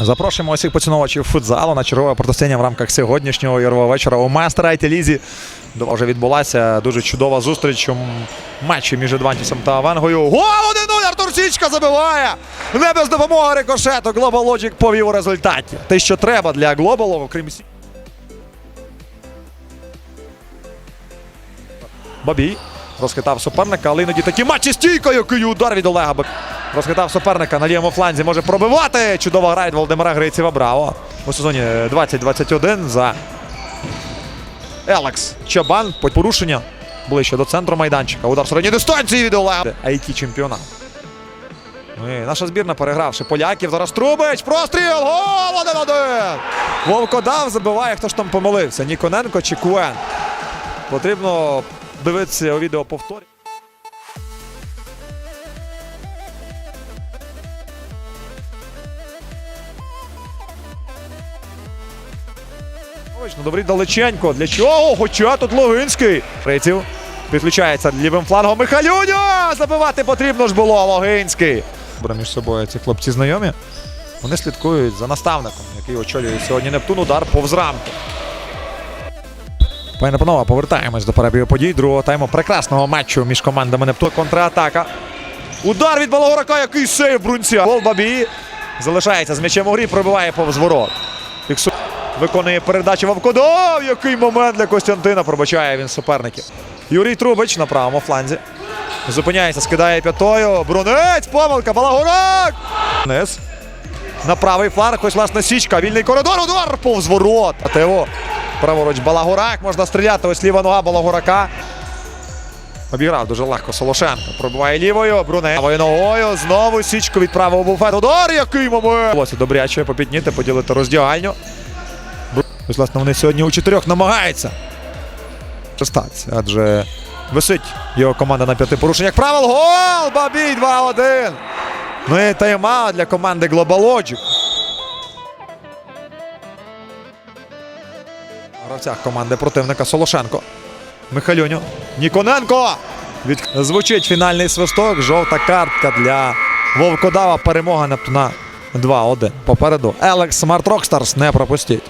Запрошуємо усіх поціновувачів футзалу на чергове протистояння в рамках сьогоднішнього ігрового вечора у Мастерайті Лізі. Вже відбулася дуже чудова зустріч у матчі між Адвантісом та Авенгою. Гол 1-0! Артур Січка забиває! Не без допомоги рикошету. Global Logic повів у результаті. Те, що треба для Global, окрім Бабій розхитав суперника, але іноді такі матчі стійко, який удар від Олега. Розхитав суперника на лівому фланзі. Може пробивати. Чудово грає від Володимира Грицєва. Браво. У сезоні 20-21 за Елекс Чабан. По порушення ближче до центру майданчика. Удар середньої дистанції від Олега. it чемпіонат. Ну і наша збірна, перегравши поляків. Зараз Трубич. Простріл! Гол! 1-1! Вовкодав забиває, хто ж там помилився. Ніконенко чи Куен. Потрібно дивитися відео повторі. Добрий далеченько. Для чого? Хоча тут Логинський. Риців підключається лівим флангом. Михалюня! Забивати потрібно ж було Логинський. Між собою ці хлопці знайомі. Вони слідкують за наставником, який очолює сьогодні Нептун. Удар повз рамку. Пані панове, повертаємось до перебігу подій другого тайму прекрасного матчу між командами Нептун. Контратака. Удар від Балагорака, який сейв Брунця. Гол Бабі залишається з м'ячем у грі, пробиває повз ворот. Фіксу... Виконує передачу Вовкодов. Який момент для Костянтина пробачає він суперників. Юрій Трубич на правому фланзі. Зупиняється, скидає п'ятою. Брунець, помилка, Балагорак! Низ. На правий фланг, ось власне січка. Вільний коридор, удар повз ворот. А Тео. Праворуч Балагорак. Можна стріляти. Ось ліва нога Балагорака. Обіграв дуже легко Солошенко. Пробиває лівою. Бруне. Ногою. Знову січку від правого буфету. Удар, який момент! Ось добряче попітніти, поділити роздягальню. Ось, власне, вони сьогодні у чотирьох намагаються. Статися, адже висить його команда на п'яти порушеннях правил. Гол! Бабій 2-1. Ну і тайм-аут для команди Global Logic. Гравцях команди противника Солошенко. Михалюню. Ніконенко! Від... Звучить фінальний свисток. Жовта картка для Вовкодава. Перемога Нептуна 2-1. Попереду. Елекс Смарт Рокстарс не пропустіть.